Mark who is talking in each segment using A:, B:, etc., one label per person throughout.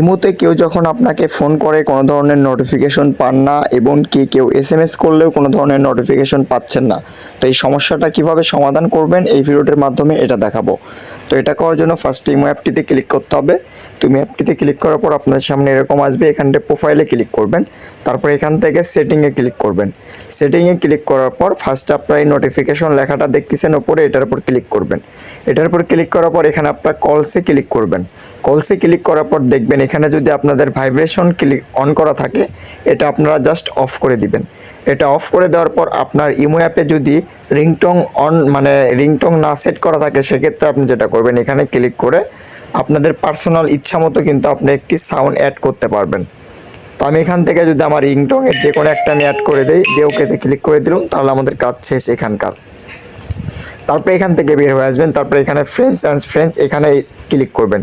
A: ইমোতে কেউ যখন আপনাকে ফোন করে কোনো ধরনের নোটিফিকেশন পান না এবং কি কেউ এস এম এস করলেও কোনো ধরনের নোটিফিকেশন পাচ্ছেন না, তো এই সমস্যাটা কীভাবে সমাধান করবেন এই ভিডিওটির মাধ্যমে এটা দেখাবো। তো এটা করার জন্য ফার্স্ট ইমো অ্যাপটিতে ক্লিক করতে হবে। তুমি অ্যাপটিতে ক্লিক করার পর আপনার সামনে এরকম আসবে এখানটা প্রোফাইলে ক্লিক করবেন। তারপর এখান থেকে সেটিংয়ে ক্লিক করবেন। সেটিংয়ে ক্লিক করার পর ফার্স্ট আপনার এই নোটিফিকেশন লেখাটা দেখতেছেন ওপরে, এটার উপর ক্লিক করবেন। এটার উপর ক্লিক করার পর এখানে আপনার কলসে ক্লিক করবেন। কলসে ক্লিক করার পর দেখবেন এখানে যদি আপনাদের ভাইব্রেশন ক্লিক অন করা থাকে, এটা আপনারা জাস্ট অফ করে দিবেন। এটা অফ করে দেওয়ার পর আপনার ইমো অ্যাপে যদি রিংটং অন মানে রিংটং না সেট করা থাকে, সেক্ষেত্রে আপনি যেটা করবেন, এখানে ক্লিক করে আপনাদের পার্সোনাল ইচ্ছা মতো কিন্তু আপনি একটি সাউন্ড অ্যাড করতে পারবেন। তো আমি এখান থেকে যদি আমার রিংটং এর যে কোনো একটা আমি অ্যাড করে দিই, দিয়ে ওকেতে ক্লিক করে দিলাম, তাহলে আমাদের কাজ শেষ এখানকার। তারপরে এখান থেকে বের হয়ে আসবেন, তারপরে এখানে ফ্রেন্ডস অ্যান্ড ফ্রেন্ডস এখানে ক্লিক করবেন।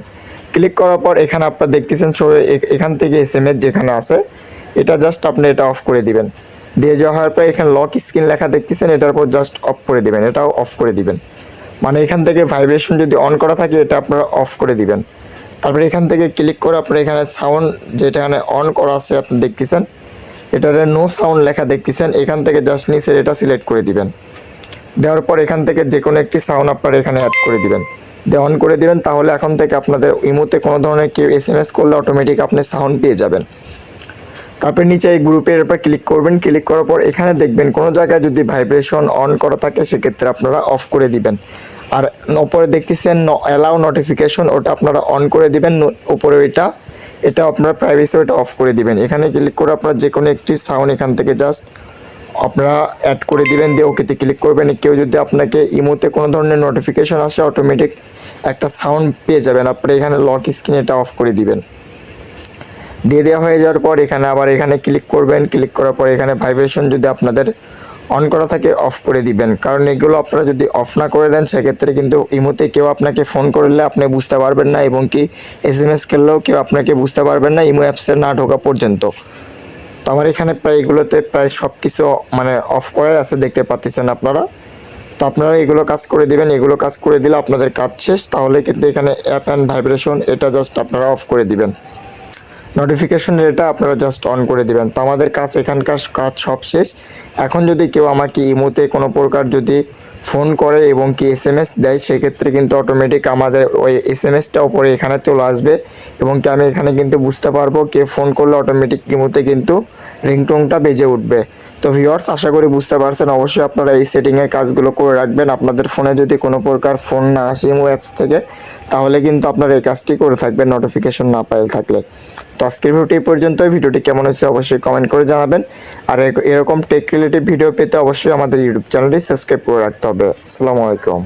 A: ক্লিক করার পর এখানে আপনারা দেখতেছেন এখান থেকে এস এম এস যেখানে আছে, এটা জাস্ট আপনি এটা অফ করে দিবেন। দিয়ে যাওয়ার পর এখানে লক স্ক্রিন লেখা দেখতেছেন, এটার পর জাস্ট অফ করে দিবেন, এটাও অফ করে দিবেন। মানে এখান থেকে ভাইব্রেশন যদি অন করা থাকে, এটা আপনারা অফ করে দিবেন। তারপরে এখান থেকে ক্লিক করে আপনারা এখানে সাউন্ড যেটা এখানে অন করা আছে, আপনি দেখতেছেন, এটার নো সাউন্ড লেখা দেখতেছেন, এখান থেকে জাস্ট নিচের এটা সিলেক্ট করে দিবেন। দেওয়ার পর এখান থেকে যে কোনো একটি সাউন্ড আপনারা এখানে অ্যাড করে দিবেন। অন করে দিবেন, তাহলে এখন থেকে আপনাদের ইমোতে কোনো ধরনের কেউ এস এম এস করলে অটোমেটিক আপনি সাউন্ড পেয়ে যাবেন। তারপরে নিচে এই গ্রুপের উপর ক্লিক করবেন ক্লিক করার পর এখানে দেখবেন কোনো জায়গায় যদি ভাইব্রেশন অন করা থাকে, সেক্ষেত্রে আপনারা অফ করে দিবেন। আর ওপরে দেখতেছেন অ্যালাউ নোটিফিকেশন ওটা আপনারা অন করে দিবেন উপরে ওইটা, এটা আপনারা প্রাইভেসি ওটা অফ করে দিবেন। এখানে ক্লিক করে আপনারা যে কোনো একটি সাউন্ড এখান থেকে জাস্ট আপনারা অ্যাড করে দিবেন, দিয়ে ওকেতে ক্লিক করবেন। কেউ যদি আপনাকে ইমোতে কোনো ধরনের নোটিফিকেশন আসে অটোমেটিক একটা সাউন্ড পেয়ে যাবেন। আপনি এখানে লক স্ক্রিন এটা অফ করে দিবেন। দিয়ে দেওয়া হয়ে যাওয়ার পর এখানে আবার এখানে ক্লিক করবেন। ক্লিক করার পর এখানে ভাইব্রেশন যদি আপনাদের অন করা থাকে অফ করে দিবেন। কারণ এগুলো আপনারা যদি অফ না করে দেন, সেক্ষেত্রে কিন্তু ইমোতে কেউ আপনাকে ফোন করলে আপনি বুঝতে পারবেন না, এবং কি এস এম এস করলেও কেউ আপনাকে বুঝতে পারবেন না ইমো অ্যাপসে না ঢোকা পর্যন্ত। তো আমার এখানে প্রায় এগুলোতে প্রায় সব কিছু মানে অফ করে আছে, দেখতে পাচ্ছেন আপনারা। তো আপনারা এগুলো কাজ করে দিবেন, এগুলো কাজ করে দিলে আপনাদের কাজ শেষ। তাহলে কিন্তু এখানে অ্যাপ অ্যান্ড ভাইব্রেশন এটা জাস্ট আপনারা অফ করে দিবেন। নোটিফিকেশন এটা আপনারা জাস্ট অন করে দিবেন। তো আমাদের কাজ, এখানকার কাজ সব শেষ। এখন যদি কেউ আমাকে ইমোতে কোনো প্রকার যদি ফোন করে এবং কি এস এম এস দেয়, সেক্ষেত্রে কিন্তু অটোমেটিক আমাদের ওই এস এম এসটা ওপরে এখানে চলে আসবে এবং কি আমি এখানে কিন্তু বুঝতে পারব কে ফোন করলে অটোমেটিক ইমোতে কিন্তু রিংটোনটা বেজে উঠবে। তো ভিওয়ার্স আশা করি বুঝতে পারছেন। অবশ্যই আপনারা এই সেটিংয়ের কাজগুলো করে রাখবেন। আপনাদের ফোনে যদি কোনো প্রকার ফোন না আসে ইমো অ্যাপস থেকে, তাহলে কিন্তু আপনারা এই কাজটি করে থাকবেন নোটিফিকেশন না পাইলে থাকলে। তো আজকের ভিডিওটি এই পর্যন্ত ভিডিওটি কেমন হয়েছে অবশ্যই কমেন্ট করে জানাবেন। আর এরকম টেক রিলেটিভ ভিডিও পেতে অবশ্যই আমাদের ইউটিউব চ্যানেলটি সাবস্ক্রাইব করে রাখতে হবে। আসসালামু আলাইকুম।